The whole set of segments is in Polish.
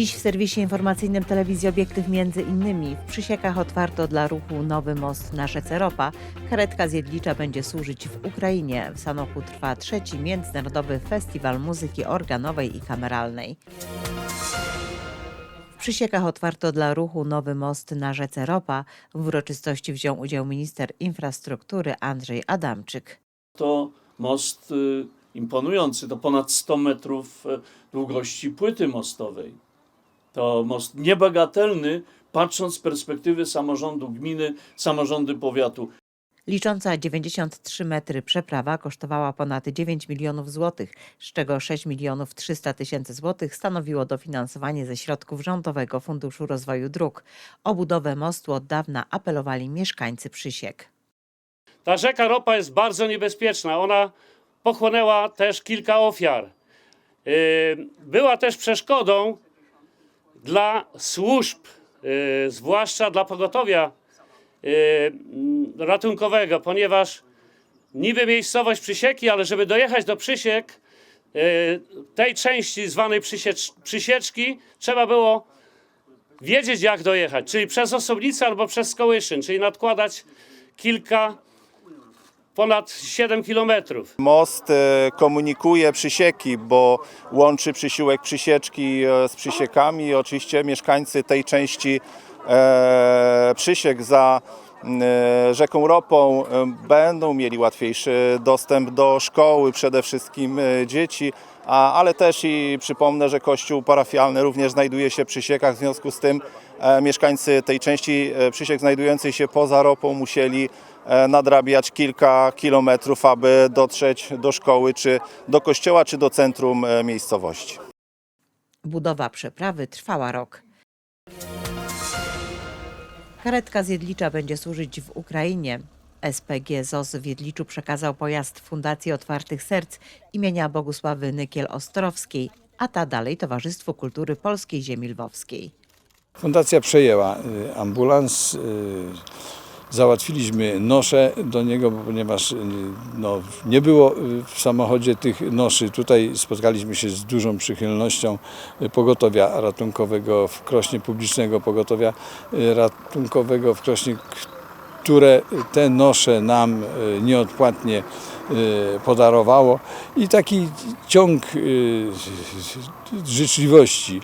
Dziś w serwisie informacyjnym telewizji Obiektyw między innymi w Przysiekach otwarto dla ruchu nowy most na rzece Ropa. Karetka z Jedlicza będzie służyć w Ukrainie. W Sanoku trwa trzeci Międzynarodowy Festiwal Muzyki Organowej i Kameralnej. W Przysiekach otwarto dla ruchu nowy most na rzece Ropa. W uroczystości wziął udział minister infrastruktury Andrzej Adamczyk. To most y, imponujący, to ponad 100 metrów y, długości płyty mostowej. To most niebagatelny, patrząc z perspektywy samorządu gminy, samorządu powiatu. Licząca 93 metry przeprawa kosztowała ponad 9 milionów złotych, z czego 6 milionów 300 tysięcy złotych stanowiło dofinansowanie ze środków Rządowego Funduszu Rozwoju Dróg. O budowę mostu od dawna apelowali mieszkańcy Przysiek. Ta rzeka Ropa jest bardzo niebezpieczna. Ona pochłonęła też kilka ofiar. Yy, Była też przeszkodą dla służb, yy, zwłaszcza dla pogotowia mm, ratunkowego, ponieważ niby miejscowość Przysieki, ale żeby dojechać do Przysiek, yy, tej części zwanej Przysiecz, Przysieczki, trzeba było wiedzieć jak dojechać, czyli przez Osobnicę albo przez Skołyszyn, czyli nadkładać kilka ponad 7 kilometrów. Most e, komunikuje Przysieki, bo łączy Przysiłek Przysieczki e, z Przysiekami. Oczywiście mieszkańcy tej części e, Przysiek za rzeką Ropą będą mieli łatwiejszy dostęp do szkoły, przede wszystkim dzieci, a, ale też i przypomnę, że kościół parafialny również znajduje się przy Siekach, w związku z tym mieszkańcy tej części Przysiek znajdującej się poza Ropą musieli nadrabiać kilka kilometrów, aby dotrzeć do szkoły, czy do kościoła, czy do centrum e, miejscowości. Budowa przeprawy trwała rok. Karetka z Jedlicza będzie służyć w Ukrainie. SPG ZOS w Jedliczu przekazał pojazd Fundacji Otwartych Serc imienia Bogusławy Nykiel-Ostrowskiej, a ta dalej Towarzystwu Kultury Polskiej Ziemi Lwowskiej. Fundacja przejęła y, ambulans. Załatwiliśmy nosze do niego, ponieważ y, no, nie było y, w samochodzie tych noszy. Tutaj spotkaliśmy się z dużą przychylnością y, pogotowia ratunkowego w Krośnie, publicznego pogotowia ratunkowego w Krośnie, które te nosze nam nieodpłatnie podarowało i taki ciąg życzliwości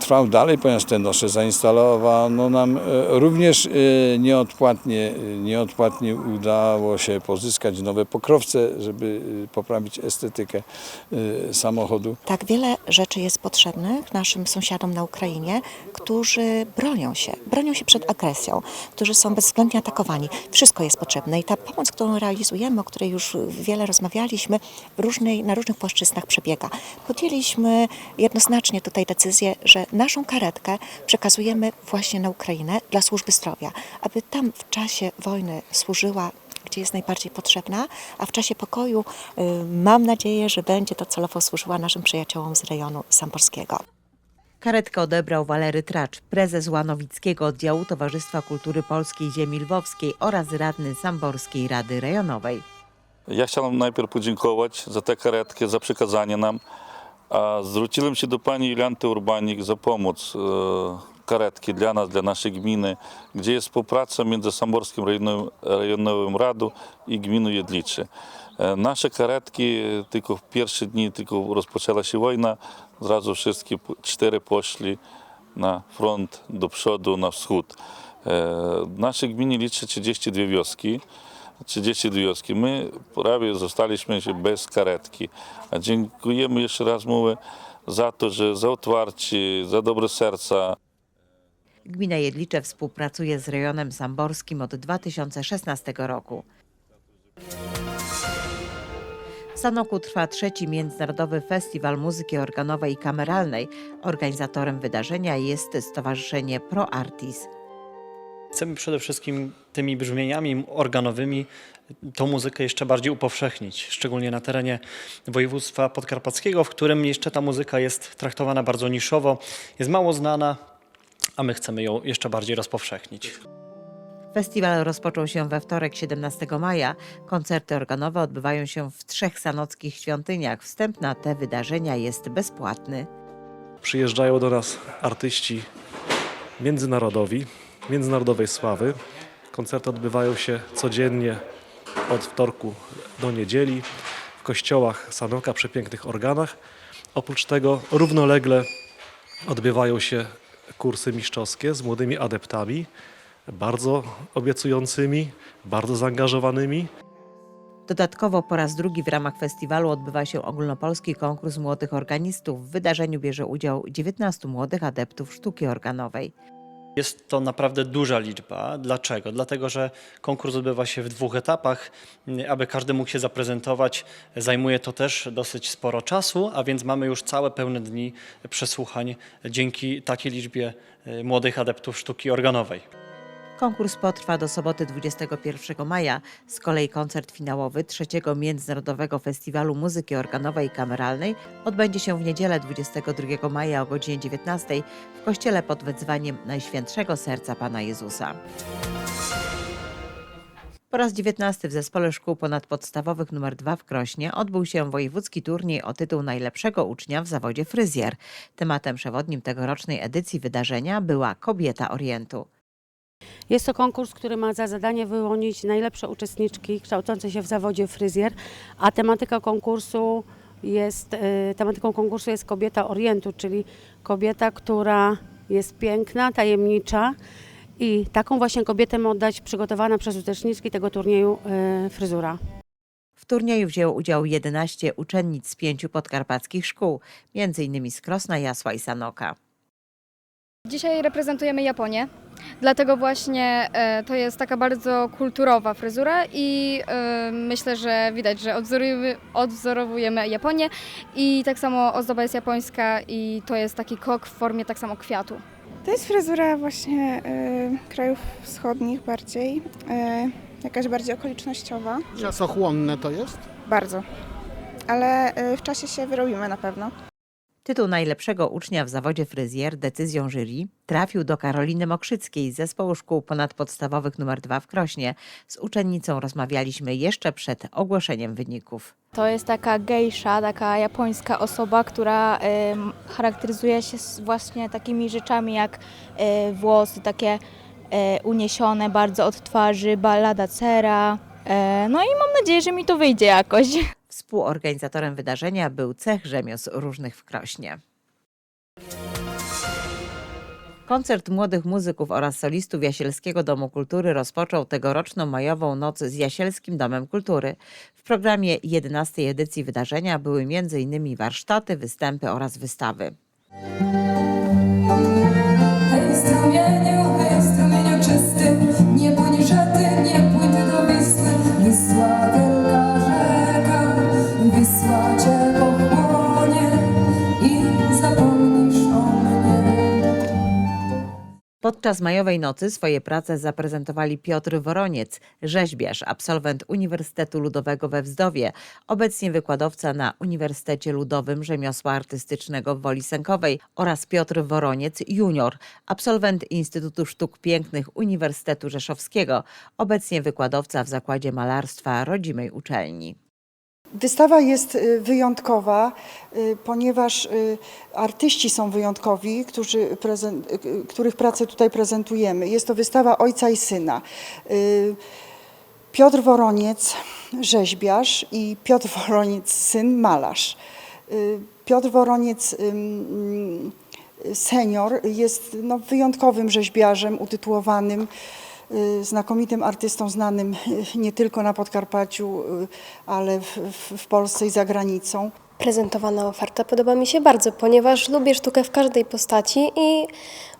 trwał dalej, ponieważ te nosze zainstalowano nam y, również y, nieodpłatnie, y, nieodpłatnie udało się pozyskać nowe pokrowce, żeby y, poprawić estetykę y, samochodu. Tak wiele rzeczy jest potrzebnych naszym sąsiadom na Ukrainie, którzy bronią się, bronią się przed agresją, którzy są bezwzględnie atakowani. Wszystko jest potrzebne i ta pomoc, którą realizujemy, o której już wiele rozmawialiśmy, różnej, na różnych płaszczyznach przebiega. Podjęliśmy jednoznacznie tutaj decyzję, że naszą karetkę przekazujemy właśnie na Ukrainę dla służby zdrowia, aby tam w czasie wojny służyła gdzie jest najbardziej potrzebna, a w czasie pokoju y, mam nadzieję, że będzie to celowo służyła naszym przyjaciołom z rejonu samborskiego. Karetkę odebrał Walery Tracz, prezes Łanowickiego Oddziału Towarzystwa Kultury Polskiej Ziemi Lwowskiej oraz radny Samborskiej Rady Rejonowej. Ja chciałem najpierw podziękować za tę karetkę, za przekazanie nam. A zwróciłem się do pani Julianty Urbanik za pomoc e, karetki dla nas, dla naszej gminy, gdzie jest współpraca między Samborskim Rejonowym, Rejonowym Radą i gminą Jedlicze. E, Nasze karetki tylko w pierwsze dni, tylko rozpoczęła się wojna, zrazu wszystkie cztery poszli na front, do przodu, na wschód. E, W naszej gminie liczy 32 wioski. 32 wioski. My prawie zostaliśmy się bez karetki. A dziękujemy jeszcze raz mówię za to, że za otwarcie, za dobre serca. Gmina Jedlicze współpracuje z rejonem samborskim od 2016 roku. W Sanoku trwa trzeci Międzynarodowy Festiwal Muzyki Organowej i Kameralnej. Organizatorem wydarzenia jest Stowarzyszenie Pro Artis. Chcemy przede wszystkim tymi brzmieniami organowymi tą muzykę jeszcze bardziej upowszechnić, szczególnie na terenie województwa podkarpackiego, w którym jeszcze ta muzyka jest traktowana bardzo niszowo, jest mało znana, a my chcemy ją jeszcze bardziej rozpowszechnić. Festiwal rozpoczął się we wtorek 17 maja. Koncerty organowe odbywają się w trzech sanockich świątyniach. Wstęp na te wydarzenia jest bezpłatny. Przyjeżdżają do nas artyści międzynarodowi, międzynarodowej sławy. Koncerty odbywają się codziennie od wtorku do niedzieli w kościołach Sanoka, przepięknych organach. Oprócz tego równolegle odbywają się kursy mistrzowskie z młodymi adeptami, bardzo obiecującymi, bardzo zaangażowanymi. Dodatkowo po raz drugi w ramach festiwalu odbywa się ogólnopolski konkurs młodych organistów. W wydarzeniu bierze udział 19 młodych adeptów sztuki organowej. Jest to naprawdę duża liczba. Dlaczego? Dlatego, że konkurs odbywa się w dwóch etapach. Aby każdy mógł się zaprezentować, zajmuje to też dosyć sporo czasu, a więc mamy już całe pełne dni przesłuchań dzięki takiej liczbie e, młodych adeptów sztuki organowej. Konkurs potrwa do soboty 21 maja. Z kolei koncert finałowy trzeciego Międzynarodowego Festiwalu Muzyki Organowej i Kameralnej odbędzie się w niedzielę 22 maja o godzinie 19 w kościele pod wezwaniem Najświętszego Serca Pana Jezusa. Po raz 19 w Zespole Szkół Ponadpodstawowych nr 2 w Krośnie odbył się wojewódzki turniej o tytuł najlepszego ucznia w zawodzie fryzjer. Tematem przewodnim tegorocznej edycji wydarzenia była Kobieta Orientu. Jest to konkurs, który ma za zadanie wyłonić najlepsze uczestniczki kształcące się w zawodzie fryzjer, a tematyka konkursu jest, e, tematyką konkursu jest kobieta orientu, czyli kobieta, która jest piękna, tajemnicza i taką właśnie kobietę ma oddać przygotowana przez uczestniczki tego turnieju e, fryzura. W turnieju wzięło udział 11 uczennic z pięciu podkarpackich szkół, m.in. z Krosna, Jasła i Sanoka. Dzisiaj reprezentujemy Japonię, dlatego właśnie e, to jest taka bardzo kulturowa fryzura i e, myślę, że widać, że odwzorujemy, odwzorowujemy Japonię i tak samo ozdoba jest japońska i to jest taki kok w formie tak samo kwiatu. To jest fryzura właśnie y, krajów wschodnich bardziej, y, jakaś bardziej okolicznościowa. Czasochłonne to jest? Bardzo. Ale y, w czasie się wyrobimy na pewno. Tytuł najlepszego ucznia w zawodzie fryzjer decyzją jury trafił do Karoliny Mokrzyckiej z Zespołu Szkół Ponadpodstawowych nr 2 w Krośnie. Z uczennicą rozmawialiśmy jeszcze przed ogłoszeniem wyników. To jest taka gejsza, taka japońska osoba, która charakteryzuje się właśnie takimi rzeczami jak włosy takie uniesione bardzo od twarzy, balada cera. No i mam nadzieję, że mi to wyjdzie jakoś. Współorganizatorem wydarzenia był Cech Rzemiosł Różnych w Krośnie. Koncert młodych muzyków oraz solistów Jasielskiego Domu Kultury rozpoczął tegoroczną majową noc z Jasielskim Domem Kultury. W programie 11 edycji wydarzenia były m.in. warsztaty, występy oraz wystawy. Hej strumieniu, hej strumieniu czysty, nie Podczas majowej nocy swoje prace zaprezentowali Piotr Woroniec, rzeźbiarz, absolwent Uniwersytetu Ludowego we Wzdowie, obecnie wykładowca na Uniwersytecie Ludowym Rzemiosła Artystycznego w Woli Sękowej oraz Piotr Woroniec junior, absolwent Instytutu Sztuk Pięknych Uniwersytetu Rzeszowskiego, obecnie wykładowca w Zakładzie Malarstwa rodzimej uczelni. Wystawa jest y, wyjątkowa, y, ponieważ y, artyści są wyjątkowi, którzy których pracę tutaj prezentujemy. Jest to wystawa ojca i syna. Piotr Woroniec, rzeźbiarz i Piotr Woroniec, syn, malarz. Piotr Woroniec, senior, jest no, wyjątkowym rzeźbiarzem utytułowanym, znakomitym artystą znanym y, nie tylko na Podkarpaciu, y, ale w, w, w Polsce i za granicą. Prezentowana oferta podoba mi się bardzo, ponieważ lubię sztukę w każdej postaci i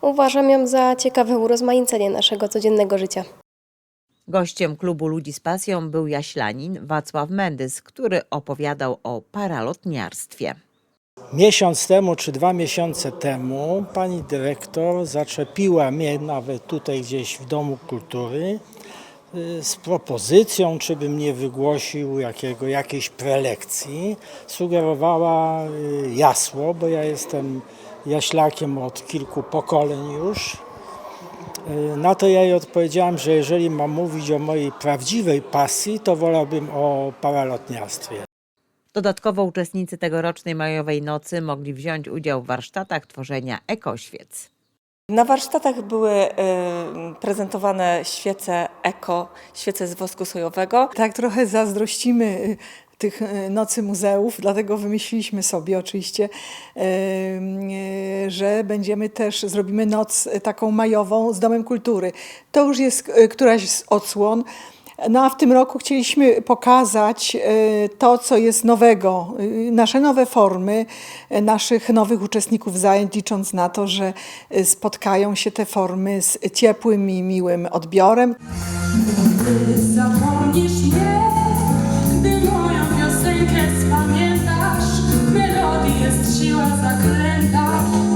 uważam ją za ciekawe urozmaicenie naszego codziennego życia. Gościem klubu Ludzi z Pasją był jaślanin Wacław Mendys, który opowiadał o paralotniarstwie. Miesiąc temu czy dwa miesiące temu pani dyrektor zaczepiła mnie nawet tutaj gdzieś w Domu Kultury y, z propozycją, czy bym nie wygłosił jakiego, jakiejś prelekcji. Sugerowała y, jasło, bo ja jestem jaślakiem od kilku pokoleń już. Y, Na to ja jej odpowiedziałem, że jeżeli mam mówić o mojej prawdziwej pasji, to wolałbym o paralotniarstwie. Dodatkowo uczestnicy tegorocznej majowej nocy mogli wziąć udział w warsztatach tworzenia ekoświec. Na warsztatach były y, prezentowane świece eko, świece z wosku sojowego. Tak trochę zazdrościmy y, tych y, nocy muzeów, dlatego wymyśliliśmy sobie oczywiście, y, że będziemy też, zrobimy noc taką majową z Domem Kultury. To już jest któraś z odsłon. No a w tym roku chcieliśmy pokazać e, to, co jest nowego, e, nasze nowe formy, e, naszych nowych uczestników zajęć, licząc na to, że spotkają się te formy z ciepłym i miłym odbiorem. Gdy zapomnisz mnie, gdy moją spamiętasz, jest siła zaklęta.